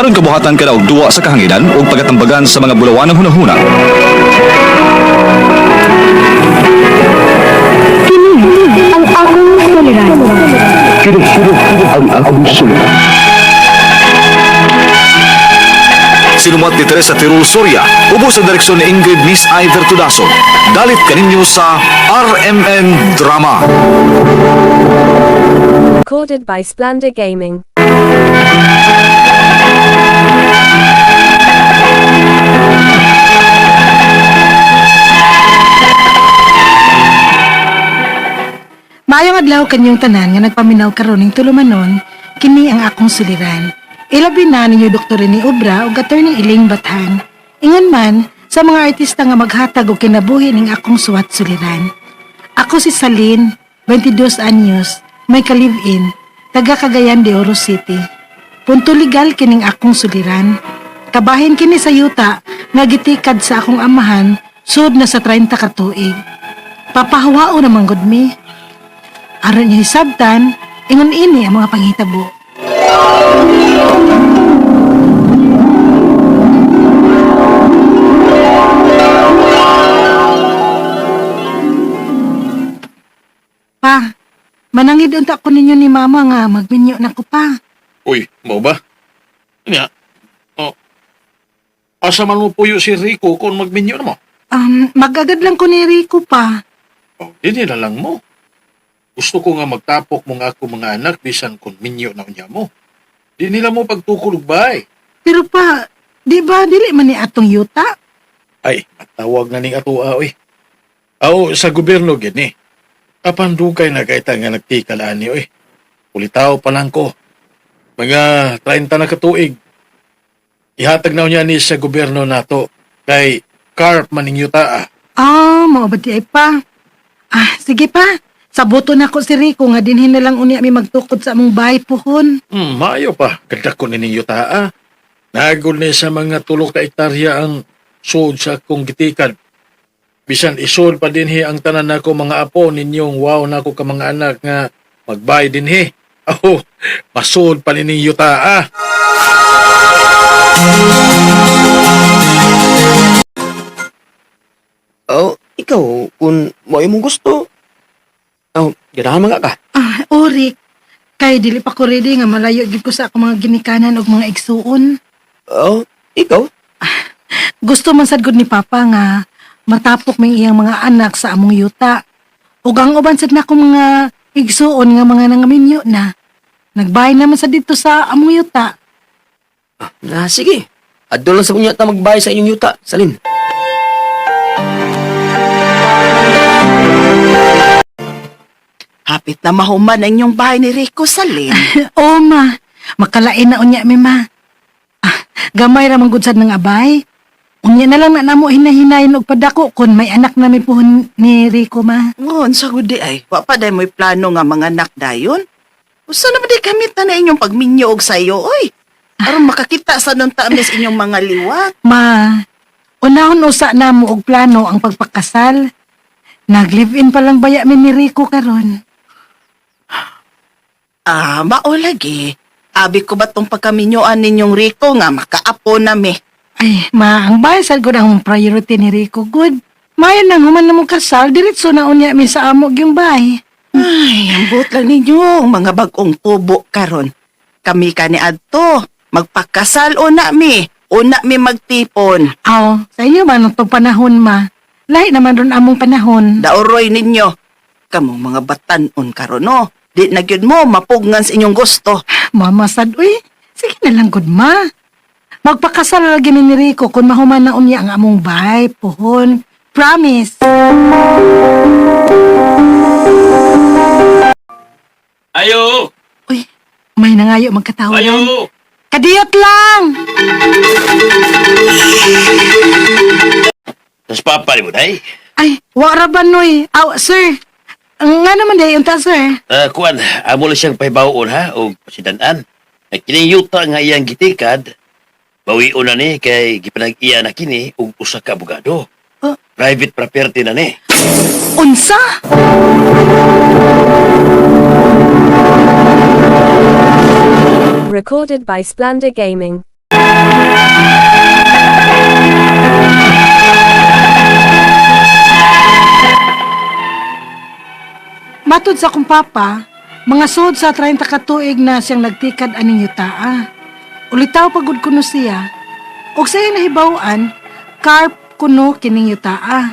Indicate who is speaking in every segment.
Speaker 1: Aron kabuhatan ka og duwa sa kahanginan ug pagatambagan sa mga bulawan ng hunahuna.
Speaker 2: Ang akong suliran.
Speaker 3: Kini-kini ang akong sulit.
Speaker 1: Sinumat ni Teresa Tirul Soria, ubos sa direksyon ni Ingrid Miss Iver Tudaso. Dalit kaninyo sa RMN Drama.
Speaker 4: Recorded by Splendor Gaming.
Speaker 5: Maayong adlaw kanyong tanan nga nagpaminaw karon ning tulumanon kini ang akong suliran. Ilabi na ninyo Dr. ni Obra ug attorney Iling Bathan. Ingon man sa mga artista nga maghatag og kinabuhi ning akong suwat suliran. Ako si Salin, 22 anyos, may ka-live-in, taga Cagayan de Oro City. Punto legal kining akong suliran. Kabahin kini sa yuta nga gitikad sa akong amahan sud na sa 30 ka tuig. Papahawao naman gud mi. Aron niya hisabtan, ingon ini ang mga panghitabo. Pa, manangid unta ko ninyo ni mama nga magminyo na ko pa.
Speaker 6: Uy, mo ba? Nya. Oh. Asa man mo puyo si Rico kung magminyo na mo?
Speaker 5: Um, magagad lang ko ni Rico pa.
Speaker 6: Oh, dili na lang mo. Gusto ko nga magtapok mo nga ako mga anak bisan kung minyo na unya mo. Di nila mo pagtukulog ba eh?
Speaker 5: Pero pa, di ba dili man ni atong yuta?
Speaker 6: Ay, matawag na ning atua oy. Aw, sa gobyerno gini. Apan dugay na kay nga nagtikalaan ni oy. Ulitaw pa lang ko. Mga 30 na katuig. Ihatag na niya ni sa gobyerno nato kay carp maning yuta ah.
Speaker 5: Ah, mao ba di ay pa? Ah, sige pa. Sabuto na ko si Rico nga dinhin na lang unya mi magtukod sa among bahay puhon.
Speaker 6: Hmm, maayo pa. Ganda ko nining yuta ah. Nagul ni sa mga tulok ka ektarya ang sud sa akong gitikad. Bisan isod pa din hi ang tanan nako mga apo ninyong wow nako ka mga anak nga magbay din hi. Oh, masod pa nining yuta ah.
Speaker 7: Oh, ikaw, kung mo imong gusto. Ganahan mga ka.
Speaker 5: Ah, Orik. Kay dili pa ko ready nga malayo gid ko sa akong mga ginikanan ug mga igsuon.
Speaker 7: Oh, ikaw?
Speaker 5: Gusto man sad gud ni Papa nga matapok may iyang mga anak sa among yuta. Ug ang uban sad na akong mga igsuon nga mga nangaminyo na. Nagbahay naman sa dito sa among yuta.
Speaker 7: Ah, sige. Adto lang sa kunya ta magbayad sa inyong yuta, Salin.
Speaker 8: Hapit na mahuman ang inyong bahay ni Rico Salin.
Speaker 5: Oo ma, makalain na unya mi ma. Ah, gamay ra man gud sad ng abay. Unya na lang na namo hinahinayon og padako kun may anak na mi puhon ni Rico ma.
Speaker 8: Ngon, sa gudi ay, wa pa day mo'y plano nga mga anak dayon. Usa na ba di kamit na inyong pagminyo og sayo, oy? Aron makakita sa nung tamis inyong mga liwat.
Speaker 5: Ma, unahon usa na mo og plano ang pagpakasal. Nag-live-in pa lang baya mi ni Rico karon.
Speaker 8: Ah, mao lagi. Abi ko ba tong pagkaminyoan ninyong Rico nga makaapo na mi?
Speaker 5: Ay, ma, ang bahay sad gud ang priority ni Rico good. Mayan nang human na mong kasal, diretso na unya mi sa amog yung bahay.
Speaker 8: Ay, ambot lang ninyo, mga bagong tubo karon. Kami ka ni Adto, magpakasal una mi, una mi magtipon.
Speaker 5: Aw, sa inyo man itong panahon, ma. Lahi naman ron among panahon.
Speaker 8: Daoroy ninyo. Kamong mga batanon karon no. Di na gyud mo mapugngan sa inyong gusto.
Speaker 5: Mama sad, uy, sige na lang good ma. Magpakasal lagi ni Rico kung mahuman na unya ang among bahay, puhon. Promise.
Speaker 6: Ayo!
Speaker 5: Uy, may nangayo magkatawanan.
Speaker 6: Ayo!
Speaker 5: Kadiyot lang!
Speaker 6: Tas papa ni mo day.
Speaker 5: Ay, wara ba noy? Aw, sir. Ang nga naman day, unta, sir.
Speaker 9: Ah, kuan, amo lang siyang pahibawoon ha, o pasidanan. Ay kining yuta nga iyang gitikad, bawion na ni kay gipanag-iya na kini og usa ka abogado.
Speaker 5: Oh.
Speaker 9: Private property na ni.
Speaker 5: Unsa?
Speaker 4: Recorded by Splendor Gaming.
Speaker 5: Matod sa akong papa, mga sud sa 30 katuig na siyang nagtikad aning yutaa. Ulitaw pagud kuno siya. Og sa nahibawan, carp kuno kining yutaa.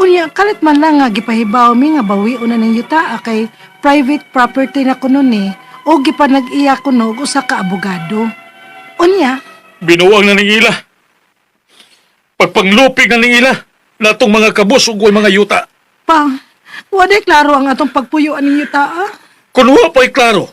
Speaker 5: Unya kalit man lang nga gipahibaw mi nga bawi una ning yutaa kay private property na kuno ni o gipanag-iya kuno og usa ka abogado. Unya,
Speaker 6: Binuwang na ning ila. Pagpanglupig na ning ila. Natong mga kabus ug mga yuta.
Speaker 5: pa, waday klaro ang atong pagpuyo aning yutaa.
Speaker 6: Kung wa pa'y klaro,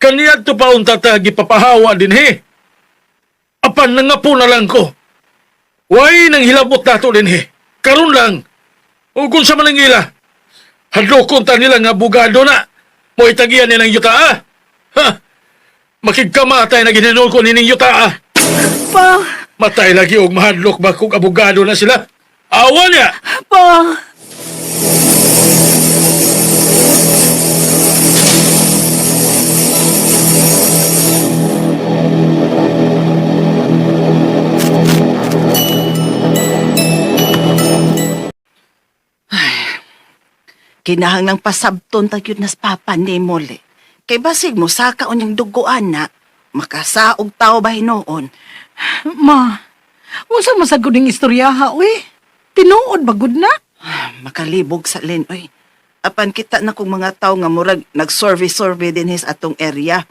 Speaker 6: kaniyad to pa unta ta gipapahawa din he. Apan na nga po na lang ko. Way nang hilabot nato din he. Karon lang. O kung sa malang ila, hadlokon ta nila nga bugado na. Mo itagian nilang yuta ah. Ha? Makigkamatay na ginanol ko nining yuta ah.
Speaker 5: Pa,
Speaker 6: Matay lagi og mahadlok ba kung abogado na sila. Awa niya!
Speaker 5: pa.
Speaker 8: Kinahanglang pasabton tagyud nas papa ni Mole. Kay basig mo saka unyang duguan na. Makasaog tao ba hinoon?
Speaker 5: Ma, unsa masagod ning istoryaha, uy? Tinuod ba gud na?
Speaker 8: Makalibog sa lin, oy. Apan kita na kong mga tao nga murag nag-survey-survey din his atong area.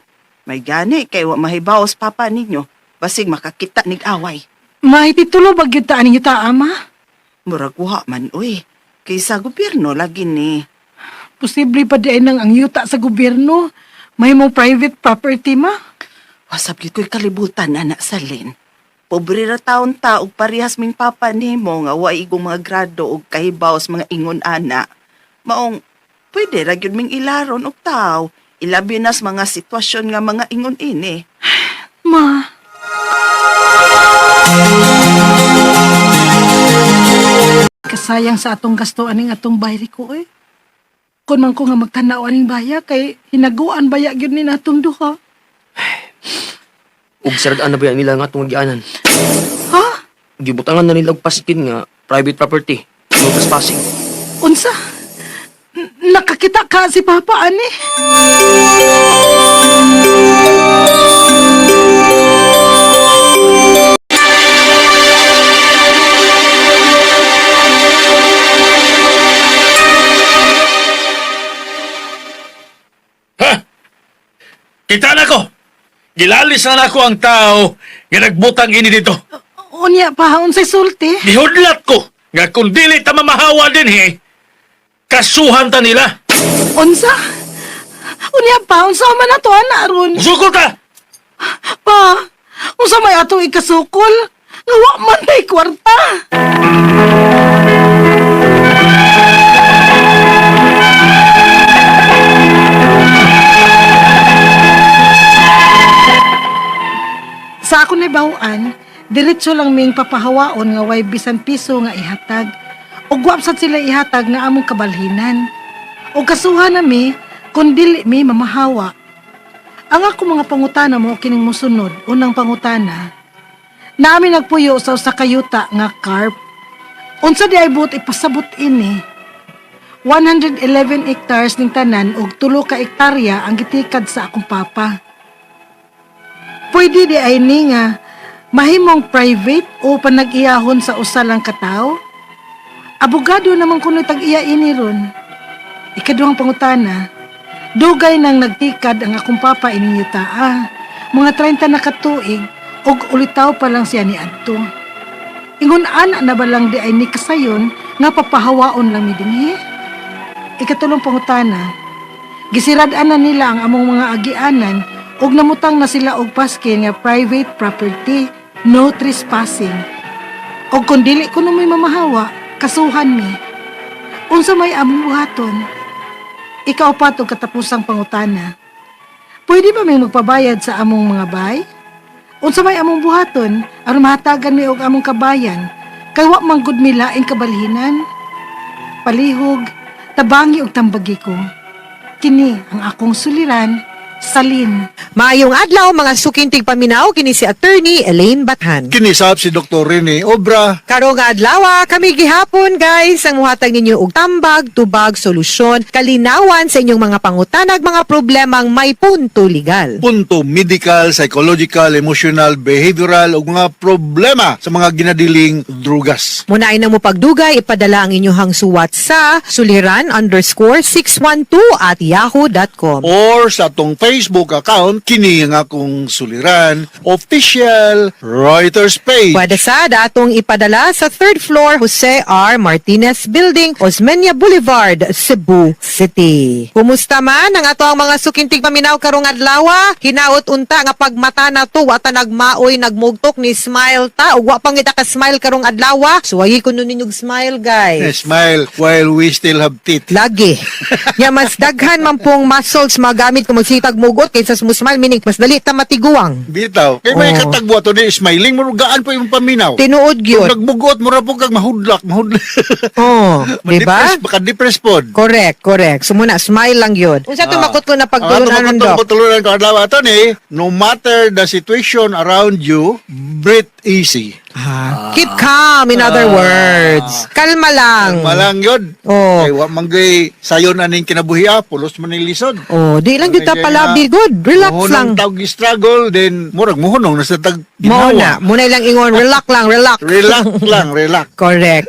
Speaker 8: May gani kay wa mahibaos papa ninyo. Basig makakita nig away.
Speaker 5: May titulo ba gyud ta aning yuta, ama?
Speaker 8: Murag wa man, uy. Kaysa gobyerno lagi ni.
Speaker 5: Posible pa di ay nang ang yuta sa gobyerno. May mo private property, ma?
Speaker 8: Gyud ko'y kalibutan anak sa lin. Pobre ra taon ta og parehas ming papa nimo nga wa igong mga grado og kahibaw sa mga ingon ana. Maong pwede ra gyud ming ilaron og tao. Ilabi na sa mga sitwasyon nga mga ingon ini.
Speaker 5: Ma, kasayang sa atong gasto aning atong bayri ko eh. Kung man ko nga magtanaw aning baya kay hinaguan baya gyud ni natong duha.
Speaker 7: Ug saradaan na ba nila nga itong agianan?
Speaker 5: Ha?
Speaker 7: Gibutangan na nila og pasikin nga private property. No trespassing.
Speaker 5: Unsa? N- nakakita ka si Papa ani?
Speaker 6: Kita na ko! Gilalis na nako ang tao nga nagbutang ini dito.
Speaker 5: Unya pa unsay sulti?
Speaker 6: Gihudlat ko nga kung dili ta mamahawa din he, kasuhan ta nila.
Speaker 5: Unsa? Unya pa unsa man ato ana ron?
Speaker 6: Musukol ta!
Speaker 5: Pa, unsa may ato ikasukol? Nga wa man tay kwarta. Bawaan, diretso lang ming papahawaon nga way bisan piso nga ihatag. Ug wapsat sila ihatag nga among kabalhinan. O kasuhan na mi, kung dili mi mamahawa. Ang ako mga pangutana mo kining musunod, unang pangutana. Nami nagpuyo sa usa ka nga carp. Unsa di ay buot ipasabot ini. 111 hectares ning tanan ug tulo ka ektarya ang gitikad sa akong papa. Pwede di ay ni nga mahimong private o panag-iyahon sa usa lang ka tawo? Abogado naman kuno tag-iya ini ron. Ikaduhang pangutana, dugay nang nagtikad ang akong papa ining yuta. Ah, mga 30 na katuig, og ulitaw pa lang siya ni Adto. Ingon ana na ba lang di ay ni kasayon nga papahawaon lang mi dinhi? Ikatulong pangutana, gisirad-an na nila ang among mga agianan ug namutang na sila og paskin nga private property, no trespassing. Og kung dili ko na may mamahawa, kasuhan mi. Unsa may among buhaton? Ikaw pa to katapusang pangutana. Pwede ba may magpabayad sa among mga bay? Unsa may among buhaton aron mahatagan mi og among kabayan kay wa man gud mi laing kabalhinan? Palihog, tabangi og tambagi ko. Kini ang akong suliran Salin.
Speaker 10: Maayong adlaw mga sukintig paminaw kini si attorney Elaine Bathan.
Speaker 11: Kinisap si Dr. Rene Obra.
Speaker 10: Karong adlaw ah, kami gihapon guys ang muhatag ninyo og tambag, tubag, solusyon, kalinawan sa inyong mga pangutanag mga problemang may punto legal.
Speaker 11: Punto medical, psychological, emotional, behavioral o mga problema sa mga ginadiling drugas.
Speaker 10: Muna na mo pagdugay, ipadala ang inyong suwat sa suliran underscore 612 at yahoo.com.
Speaker 11: Or sa atong Facebook account, kini nga akong suliran, official Reuters page.
Speaker 10: Pwede sa datong ipadala sa third floor Jose R. Martinez Building, Osmeña Boulevard, Cebu City. Kumusta man ang ato ang mga sukintig paminaw karong adlaw? Hinaot unta nga pagmata na to wata nagmaoy nagmugtok ni smile ta ug wa pang ka smile karong adlaw. Suwagi ko nun ninyog smile guys.
Speaker 11: Smile while we still have teeth.
Speaker 10: Lagi. Nya mas daghan man pong muscles magamit kung magsitag mugot kaysa sa smile meaning mas dali ta matiguang.
Speaker 11: Bitaw. Kay may
Speaker 10: Oh.
Speaker 11: katagbo to ni smiling mo gaan pa yung paminaw.
Speaker 10: Tinuod
Speaker 11: Kung
Speaker 10: gyud.
Speaker 11: nagmugot mo ra po kag mahudlak, mahudlak.
Speaker 10: Oh, di ba?
Speaker 11: Baka depress pod.
Speaker 10: Correct, correct. So muna, smile lang yun. Unsa
Speaker 11: Ah.
Speaker 10: tumakot ko na pagtulunan ng dok?
Speaker 11: patulunan ko adlaw ato ni, no matter the situation around you, breathe easy.
Speaker 10: Ah. Keep calm, in other words. Kalma lang.
Speaker 11: Malang yun.
Speaker 10: Oh.
Speaker 11: Kay wa manggay sayon aning kinabuhiya, pulos man ning lisod.
Speaker 10: Oh, di lang yun ta pala, good. Relax lang.
Speaker 11: tawag struggle, then murag muhunong nasa tag
Speaker 10: Mao na.
Speaker 11: ginawa.
Speaker 10: Muna lang ingon, relax lang, relax.
Speaker 11: Relax lang, relax.
Speaker 10: Correct.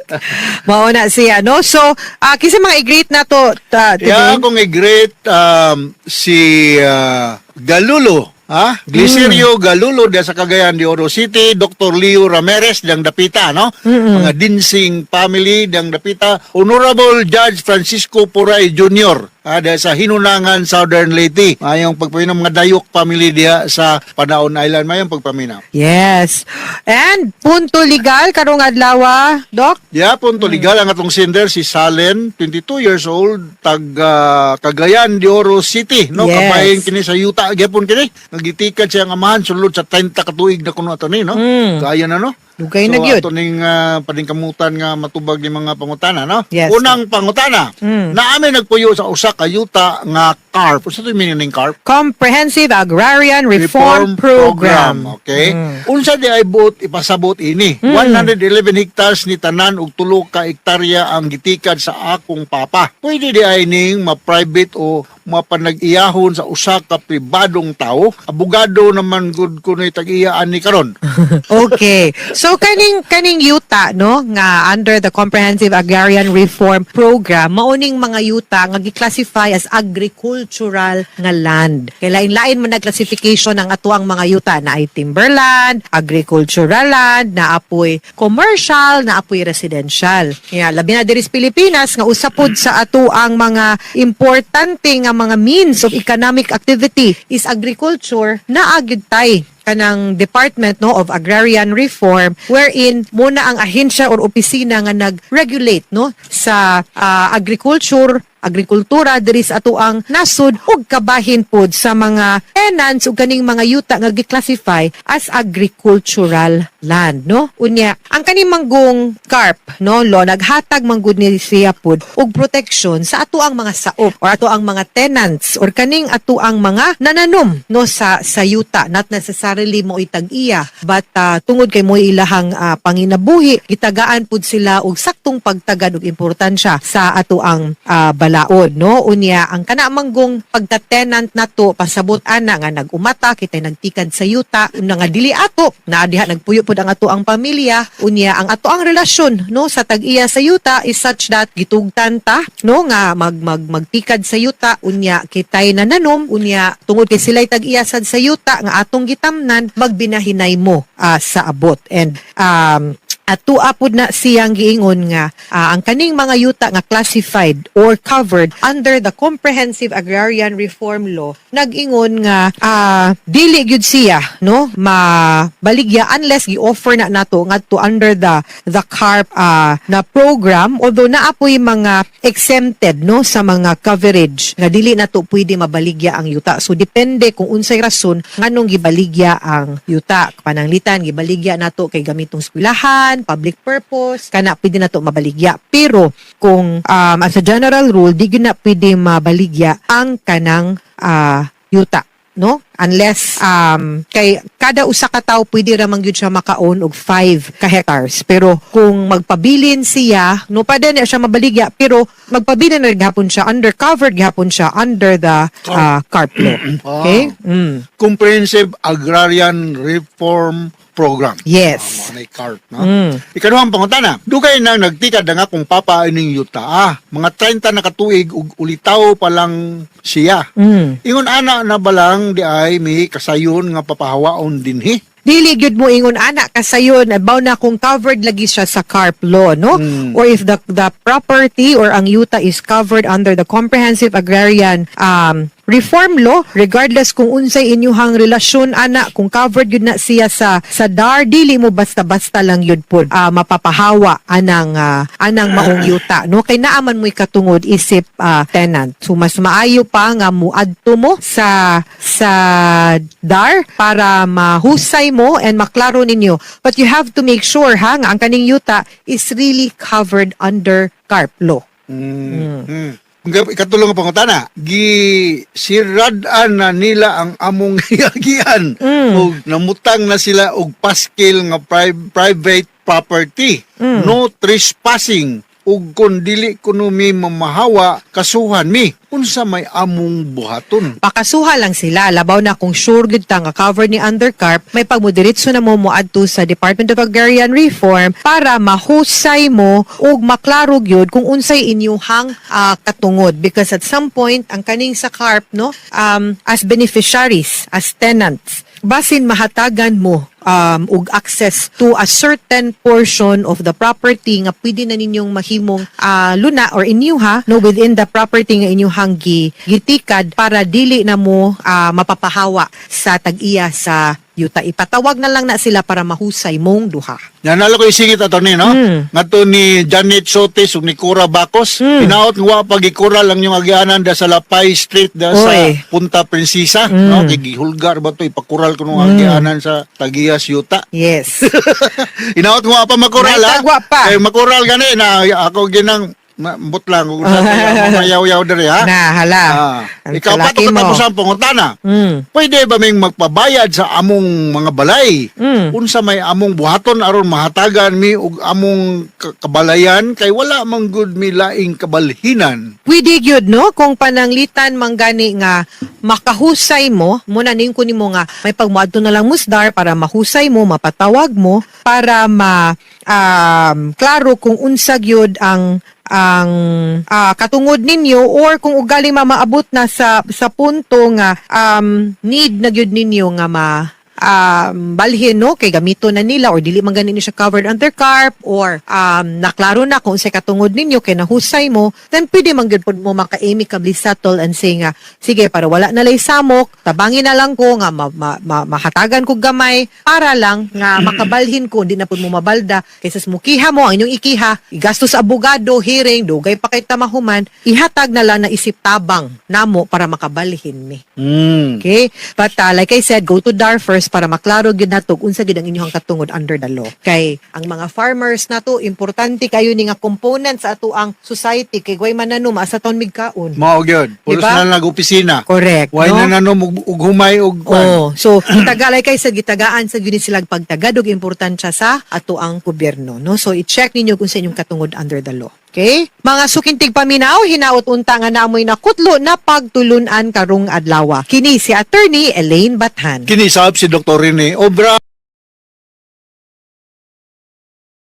Speaker 10: Mao na siya, no? So, ah kisa mga i-greet na to ta, today.
Speaker 11: Kaya akong i-greet um, si ah, Galulo. Ha? Glicerio
Speaker 10: Mm.
Speaker 11: Galulo dia sa Cagayan de Oro City, Dr. Leo Ramirez dang dapita, no? Mga Dinsing family dang dapita, Honorable Judge Francisco Puray Jr. Dahil sa Hinunangan Southern Leyte. Mayong pagpaminaw mga Dayok family dia sa Panaon Island, mayong pagpaminaw.
Speaker 10: Yes. And, punto legal, karong adlaw, Doc?
Speaker 11: Ya, punto legal ang atong sender si Salen, 22 years old, tag ah, Cagayan de Oro City, no?
Speaker 10: Yes.
Speaker 11: Kapayin kini sa yuta gyapon kini. Nagitikad siya ang amahan sulod sa 30 ka tuig na kuno ato ni, no?
Speaker 10: Mm.
Speaker 11: Kaya na no.
Speaker 10: Dugay
Speaker 11: so,
Speaker 10: na gyud.
Speaker 11: ato ning ah, paningkamutan nga matubag ni mga pangutana, no?
Speaker 10: Yes.
Speaker 11: Unang pangutana.
Speaker 10: Mm.
Speaker 11: Naami nagpuyo sa usa ka yuta nga CARP. Unsa to meaning ning CARP?
Speaker 10: Comprehensive Agrarian Reform, Program.
Speaker 11: Okay?
Speaker 10: Mm.
Speaker 11: Unsa di ay buot ipasabot ini? 111 hectares ni tanan og tulo ka hektarya ang gitikad sa akong papa. Pwede di ay ning ma-private o mapanag-iyahon sa usa ka pribadong tao. Abogado naman gud kuno'y tag-iyaan ni karon.
Speaker 10: okay. So kaning kaning yuta no nga under the Comprehensive Agrarian Reform Program mauning mga yuta nga gi-classify as agricultural nga land. Kay lain-lain man classification ang atuang mga yuta na ay timberland, agricultural land, na apoy commercial, na apoy residential. Kaya labi na diri sa Pilipinas nga usapod sa atuang mga importante nga mga means of economic activity is agriculture na agid tay kanang Department no of Agrarian Reform wherein muna ang ahensya or opisina nga nag-regulate no sa ah, agriculture agrikultura diri sa ato ang nasod ug kabahin pod sa mga tenants ug kaning mga yuta nga gi-classify as agricultural land no? Unya ang kaning manggong carp no? Lo naghatag manggod ni siya pod og protection sa ato ang mga saop or ato ang mga tenants or kaning ato ang mga nananom no? Sa sa yuta. Not necessarily mo itag-iya but ah, tungod kay mo ilahang ah, panginabuhi gitagaan pud sila og saktong pagtagad og importansya sa ato ang ah, balaod no? Unya ang kana manggong pagta-tenant nato pasabot ana nga nagumata kita nagtikad sa yuta nga dili ato na diha nagpuyo pud ang ato ang pamilya. Unya ang ato ang relasyon no? Sa tag-iya sa yuta is such that gitugtan ta no? Nga mag, mag magtikad sa yuta unya kitay nananom. Unya tungod kay sila'y tag-iya sad sa yuta nga atong gitamnan magbinahinay mo ah, sa abot. And um at tuapod na siyang giingon nga ah, ang kaning mga yuta nga classified or covered under the Comprehensive Agrarian Reform Law nag-ingon nga ah, dili gyud siya no mabaligya unless gi-offer na nato ngadto under the the CARP ah, na program. Although naapoy mga exempted no sa mga coverage nga dili nato pwede mabaligya ang yuta. So depende kung unsay rason nganong gibaligya ang yuta. Pananglitan gibaligya nato kay gamitong eskwelahan public purpose kana pwede nato mabaligya pero kung um, as a general rule di na pwede mabaligya ang kanang ah, yuta no? Unless um kay kada usa ka tawo pwede ra man gyud siya maka-own og 5 ka hectares. Pero kung magpabilin siya, no pa din siya mabaligya, pero magpabilin na gihapon siya undercovered gihapon siya under the uh, CARP law. Okay? Mm.
Speaker 11: Comprehensive Agrarian Reform Program.
Speaker 10: Yes.
Speaker 11: Mga na CART, no?
Speaker 10: Mm.
Speaker 11: Ikaduhang pangutana, dugay na nagtikad na nga kung papa ining yuta. Ah, mga 30 na katuig ug ulitaw pa lang siya.
Speaker 10: Mm.
Speaker 11: Ingon ana na balang di ay may kasayon nga papahawaon dinhi.
Speaker 10: Dili gyud mo ingon ana kasayon abaw na kung covered lagi siya sa CARP law no?
Speaker 11: Mm.
Speaker 10: or if the the property or ang yuta is covered under the comprehensive agrarian um reform law regardless kung unsay inyuhang relasyon ana kung covered gyud na siya sa sa DAR dili mo basta-basta lang yun po ah, mapapahawa anang ah, anang maong yuta no? Kay naaman mo'y katungod isip ah, tenant. So mas maayo pa nga muadto mo sa sa DAR para mahusay mo and maklaro ninyo but you have to make sure ha nga ang kaning yuta is really covered under CARP law
Speaker 11: Mm. Mm. Ikatulong ang pangutana, gi siradan na nila ang among hiyagian
Speaker 10: Mm.
Speaker 11: o namutang na sila og paskil nga pri- private property.
Speaker 10: Mm.
Speaker 11: No trespassing ug kun dili kuno mi mamahawa kasuhan mi. Unsa may among buhaton.
Speaker 10: pakasuha lang sila. Labaw na kung sure gud ta nga covered ni undercarp may pagmoderitso na mo moadto sa Department of Agrarian Reform para mahusay mo ug maklaro gyud kung unsay inyuhang ah, katungod. Because at some point ang kaning sa carp no um, as beneficiaries as tenants basin mahatagan mo um, ug access to a certain portion of the property nga pwede na ninyong mahimong ah, luna or inyuha no within the property nga inyuhang gi, gitikad para dili na mo ah, mapapahawa sa tag-iya sa yuta ipatawag na lang na sila para mahusay mong duha
Speaker 11: Nanalo ko isingit ato ni no?
Speaker 10: Mm.
Speaker 11: Ngadto ni Janet Sotis ug ni Cora Bacos.
Speaker 10: Mm.
Speaker 11: Hinaot nga wa pagikura lang yung agianan da sa Lapay Street da sa
Speaker 10: Oy.
Speaker 11: Punta Prinsesa,
Speaker 10: Mm.
Speaker 11: no? Kay gihulgar ba to ipakural ko nung agianan sa Tagias Yuta.
Speaker 10: yes
Speaker 11: nga wa pa makural ha.
Speaker 10: Naitagwa pa.
Speaker 11: Kay makural gani na ako ginang mabut lang ug mayaw-yaw diri ha.
Speaker 10: na hala
Speaker 11: Ah. Ikaw pa to
Speaker 10: mo.
Speaker 11: katapos ang pangutana.
Speaker 10: mm.
Speaker 11: Pwede ba may magpabayad sa among mga balay?
Speaker 10: Mm.
Speaker 11: Unsa may among buhaton aron mahatagan mi og among ka- kabalayan kay wala man gud mi laing kabalhinan.
Speaker 10: Pwede gyud no kung pananglitan manggani nga makahusay mo muna ning kunin mo nga may pagmuadto na lang musdar para mahusay mo mapatawag mo para ma um, klaro kung unsa gyud ang ang ah, katungod ninyo or kung ugali mamaabot na sa sa punto nga um, need na gyud ninyo nga ma um, balhin no kay gamito na nila or dili man ganin siya covered under carp or um, naklaro na kung sa katungod ninyo kay nahusay mo then pwede man gyud mo maka-amicably settle and say nga sige para wala na lay samok tabangin na lang ko nga ma, ma, ma- mahatagan ko gamay para lang nga makabalhin ko hindi na pod mo mabalda kaysa smukiha mo ang inyong ikiha igastos sa abogado hearing dugay pa kay tamahuman ihatag na lang na isip tabang namo para makabalhin mi
Speaker 11: Mm.
Speaker 10: Okay? But uh, like I said, go to DAR first para maklaro gid nato unsa gid ang inyong katungod under the law. Kay ang mga farmers nato importante kayo ni nga component sa ato ang society kay way mananom asa taon migkaon.
Speaker 11: Mao gyud. Pulos
Speaker 10: Diba?
Speaker 11: na nag-opisina.
Speaker 10: Correct.
Speaker 11: Way
Speaker 10: no?
Speaker 11: na nanom og, og humay og
Speaker 10: Oh, so gitagalay kay sa gitagaan sa gyud silang pagtagad og importansya sa ato ang gobyerno, no? So i-check ninyo kung sa inyong katungod under the law. Okay? Mga sukintig paminaw, hinaot unta nga namoy na kutlo na pagtulunan karong adlaw. Kini si attorney Elaine Bathan.
Speaker 11: Kini sab si Dr. Rene Obra